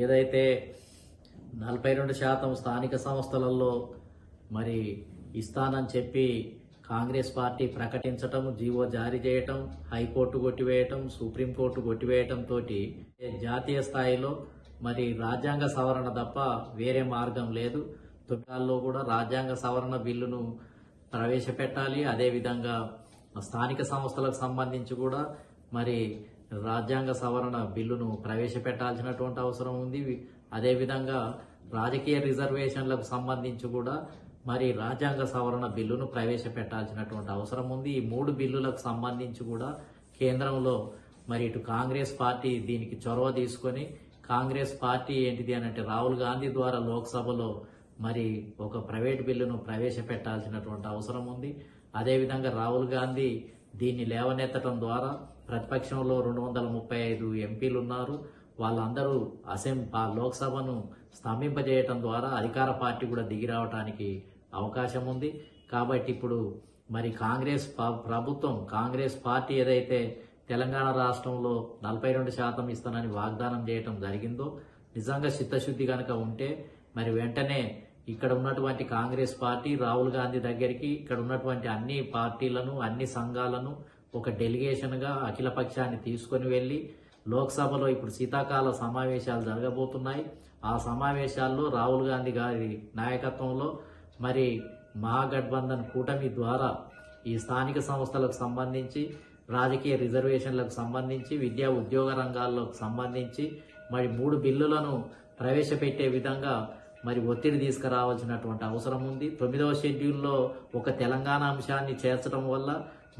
ఏదైతే నలభై రెండు శాతం స్థానిక సంస్థలలో మరి ఇస్తానని చెప్పి కాంగ్రెస్ పార్టీ ప్రకటించటం జీవో జారీ చేయటం హైకోర్టు కొట్టివేయటం సుప్రీంకోర్టు కొట్టివేయటం తోటి జాతీయ స్థాయిలో మరి రాజ్యాంగ సవరణ తప్ప వేరే మార్గం లేదు. తొట్టాల్లో కూడా రాజ్యాంగ సవరణ బిల్లును ప్రవేశపెట్టాలి. అదేవిధంగా స్థానిక సంస్థలకు సంబంధించి కూడా మరి రాజ్యాంగ సవరణ బిల్లును ప్రవేశపెట్టాల్సినటువంటి అవసరం ఉంది. అదేవిధంగా రాజకీయ రిజర్వేషన్లకు సంబంధించి కూడా మరి రాజ్యాంగ సవరణ బిల్లును ప్రవేశపెట్టాల్సినటువంటి అవసరం ఉంది. ఈ మూడు బిల్లులకు సంబంధించి కూడా కేంద్రంలో మరి ఇటు కాంగ్రెస్ పార్టీ దీనికి చొరవ తీసుకొని కాంగ్రెస్ పార్టీ ఏంటిది అని అంటే రాహుల్ గాంధీ ద్వారా లోక్సభలో మరి ఒక ప్రైవేట్ బిల్లును ప్రవేశపెట్టాల్సినటువంటి అవసరం ఉంది. అదేవిధంగా రాహుల్ గాంధీ దీన్ని లేవనెత్తడం ద్వారా ప్రతిపక్షంలో రెండు వందల ముప్పై ఐదు ఎంపీలు ఉన్నారు వాళ్ళందరూ అసెంబ్లీ ఆ లోక్సభను స్తంభింపజేయటం ద్వారా అధికార పార్టీ కూడా దిగి రావడానికి అవకాశం ఉంది కాబట్టి ఇప్పుడు మరి కాంగ్రెస్ ప- ప్రభుత్వం కాంగ్రెస్ పార్టీ ఏదైతే తెలంగాణ రాష్ట్రంలో నలభై రెండు శాతం ఇస్తానని వాగ్దానం చేయటం జరిగిందో నిజంగా చిత్తశుద్ధి కనుక ఉంటే మరి వెంటనే ఇక్కడ ఉన్నటువంటి కాంగ్రెస్ పార్టీ రాహుల్ గాంధీ దగ్గరికి ఇక్కడ ఉన్నటువంటి అన్ని పార్టీలను అన్ని సంఘాలను ఒక డెలిగేషన్గా అఖిల పక్షాన్ని తీసుకొని వెళ్ళి లోక్సభలో ఇప్పుడు శీతాకాల సమావేశాలు జరగబోతున్నాయి. ఆ సమావేశాల్లో రాహుల్ గాంధీ గారి నాయకత్వంలో మరి మహాగఠబంధన్ కూటమి ద్వారా ఈ స్థానిక సంస్థలకు సంబంధించి రాజకీయ రిజర్వేషన్లకు సంబంధించి విద్యా ఉద్యోగ రంగాల్లోకి సంబంధించి మరి మూడు బిల్లులను ప్రవేశపెట్టే విధంగా మరి ఒత్తిడి తీసుకురావాల్సినటువంటి అవసరం ఉంది. తొమ్మిదవ షెడ్యూల్లో ఒక తెలంగాణ అంశాన్ని చేర్చడం వల్ల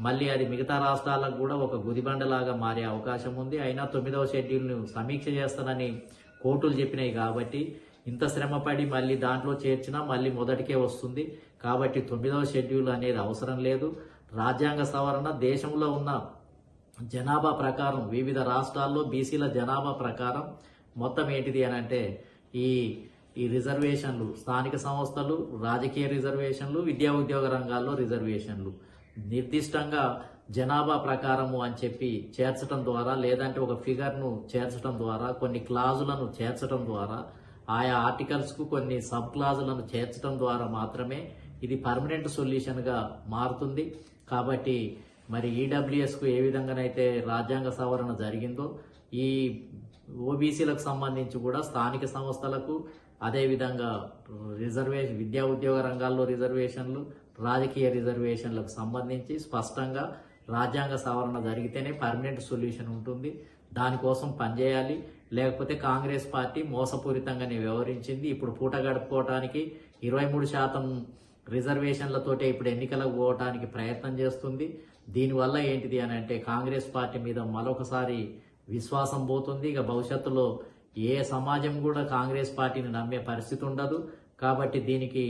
మళ్ళీ అది మిగతా రాష్ట్రాలకు కూడా ఒక గుదిబండలాగా మారే అవకాశం ఉంది. అయినా తొమ్మిదవ షెడ్యూల్ను సమీక్ష చేస్తానని కోర్టులు చెప్పినాయి కాబట్టి ఇంత శ్రమపడి మళ్ళీ దాంట్లో చేర్చినా మళ్ళీ మొదటికే వస్తుంది. కాబట్టి తొమ్మిదవ షెడ్యూల్ అనేది అవసరం లేదు. రాజ్యాంగ సవరణ దేశంలో ఉన్న జనాభా ప్రకారం వివిధ రాష్ట్రాల్లో బీసీల జనాభా ప్రకారం మొత్తం ఏంటిది అని అంటే ఈ ఈ రిజర్వేషన్లు స్థానిక సంస్థలు రాజకీయ రిజర్వేషన్లు విద్యా ఉద్యోగ రంగాల్లో రిజర్వేషన్లు. నిర్దిష్టంగా జనాభా ప్రకారము అని చెప్పి చేర్చడం ద్వారా లేదంటే ఒక ఫిగర్ను చేర్చడం ద్వారా కొన్ని క్లాజులను చేర్చడం ద్వారా ఆయా ఆర్టికల్స్కు కొన్ని సబ్ క్లాజులను చేర్చడం ద్వారా మాత్రమే ఇది పర్మనెంట్ సొల్యూషన్గా మారుతుంది. కాబట్టి మరి ఈడబ్ల్యూఎస్కు ఏ విధంగానైతే రాజ్యాంగ సవరణ జరిగిందో ఈ ఓబీసీలకు సంబంధించి కూడా స్థానిక సంస్థలకు అదేవిధంగా రిజర్వేషన్ విద్యా ఉద్యోగ రంగాల్లో రిజర్వేషన్లు రాజకీయ రిజర్వేషన్లకు సంబంధించి స్పష్టంగా రాజ్యాంగ సవరణ జరిగితేనే పర్మనెంట్ సొల్యూషన్ ఉంటుంది. దానికోసం పనిచేయాలి. లేకపోతే కాంగ్రెస్ పార్టీ మోసపూరితంగానే వ్యవహరించింది. ఇప్పుడు పూట గడుపుకోవటానికి ఇరవై మూడు శాతం రిజర్వేషన్లతోటే ఇప్పుడు ఎన్నికలకు పోవటానికి ప్రయత్నం చేస్తుంది. దీనివల్ల ఏంటిది అని అంటే కాంగ్రెస్ పార్టీ మీద మరొకసారి విశ్వాసం పోతుంది ఇక భవిష్యత్తులో ఏ సమాజం కూడా కాంగ్రెస్ పార్టీని నమ్మే పరిస్థితి ఉండదు. కాబట్టి దీనికి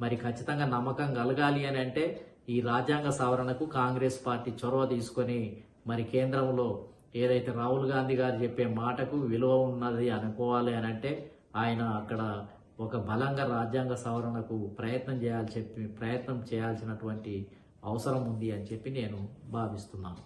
మరి ఖచ్చితంగా నమ్మకం కలగాలి అని అంటే ఈ రాజ్యాంగ సవరణకు కాంగ్రెస్ పార్టీ చొరవ తీసుకొని మరి కేంద్రంలో ఏదైతే రాహుల్ గాంధీ గారు చెప్పే మాటకు విలువ ఉన్నది అనుకోవాలి అని అంటే ఆయన అక్కడ ఒక బలంగా రాజ్యాంగ సవరణకు ప్రయత్నం చేయాలి చెప్పి ప్రయత్నం చేయాల్సినటువంటి అవసరం ఉంది అని చెప్పి నేను భావిస్తున్నాను.